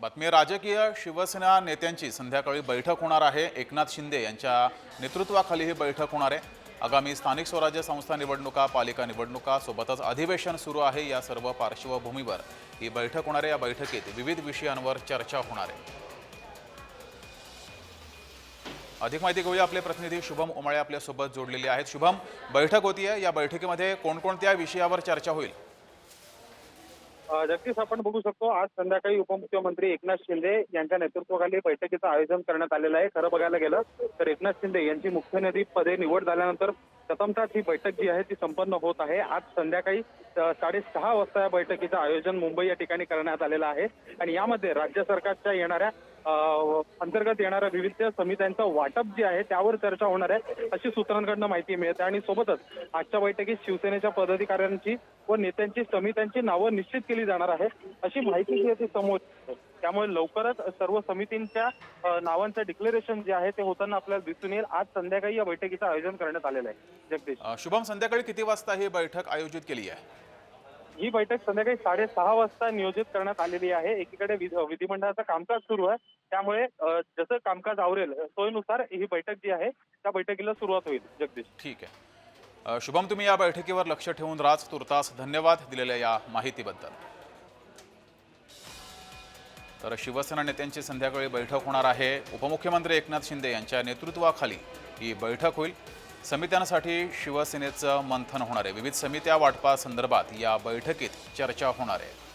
बातमी राजकीय शिवसेना नेत्यांची संध्याकाळी बैठक होणार आहे. एकनाथ शिंदे यांच्या नेतृत्वाखाली ही बैठक होणार आहे. आगामी स्थानिक स्वराज्य संस्था निवडणुका पालिका निवडणुका सोबतच अधिवेशन सुरू आहे या सर्व पार्श्वभूमीवर. ही बैठक होणार आहे. या बैठकीत विविध विषयांवर चर्चा होणार आहे. अधिक माहिती घेऊया आपले प्रतिनिधी शुभम उमाळे आपल्यासोबत जोडलेले आहेत. शुभम बैठक होतीये. या बैठकीमध्ये कोणकोणत्या विषयावर चर्चा होईल? नक्कीच आपण बघू शकतो आज संध्याकाळी उपमुख्यमंत्री एकनाथ शिंदे यांच्या नेतृत्वाखाली बैठकीचं आयोजन करण्यात आलेलं आहे. खरं बघायला गेलं तर एकनाथ शिंदे यांची मुख्य नदी पदे निवड झाल्यानंतर प्रथमतः ही बैठक जी आहे ती संपन्न होत आहे. आज संध्याकाळी साडेसहा वाजता या बैठकीचं आयोजन मुंबई या ठिकाणी करण्यात आलेलं आहे. आणि यामध्ये राज्य सरकारच्या येणाऱ्या अंतर्गत येणाऱ्या विविध समित्यांचं वाटप जे आहे त्यावर चर्चा होणार आहे अशी सूत्रांकडनं माहिती मिळते. आणि सोबतच आजच्या बैठकीत शिवसेनेच्या पदाधिकाऱ्यांची व नेत्यांची समित्यांची नावं निश्चित केली जाणार आहे अशी माहिती जी आहे ती समोर त्यामुळे लवकरच सर्व समितींच्या नावांचं डिक्लेरेशन जे आहे ते होताना आपल्याला दिसून येईल. आज संध्याकाळी या बैठकीचं आयोजन करण्यात आलेलं आहे. जगदीश. शुभम संध्याकाळी किती वाजता ही बैठक आयोजित केली आहे? ही बैठक संध्याकाळी साडेसहा वाजता नियोजित करण्यात आलेली आहे. एकीकडे विध- विधिमंडळाचं कामकाज सुरू आहे. त्यामुळे जसं कामकाज आवरेल सोयीनुसार ही बैठक जी आहे त्या बैठकीला सुरुवात होईल. जगदीश. ठीक आहे. शुभम तुम्ही या बैठकीवर लक्ष ठेवून राज तुर्तास धन्यवाद दिलेल्या या माहितीबद्दल. तर शिवसेना नेत्यांची संध्याकाळी बैठक होणार आहे. उपमुख्यमंत्री एकनाथ शिंदे यांच्या नेतृत्वाखाली ही बैठक होईल. समित्यांसाठी शिवसेनेचं मंथन होणार आहे. विविध समित्या वाटपासंदर्भात या बैठकीत चर्चा होणार आहे.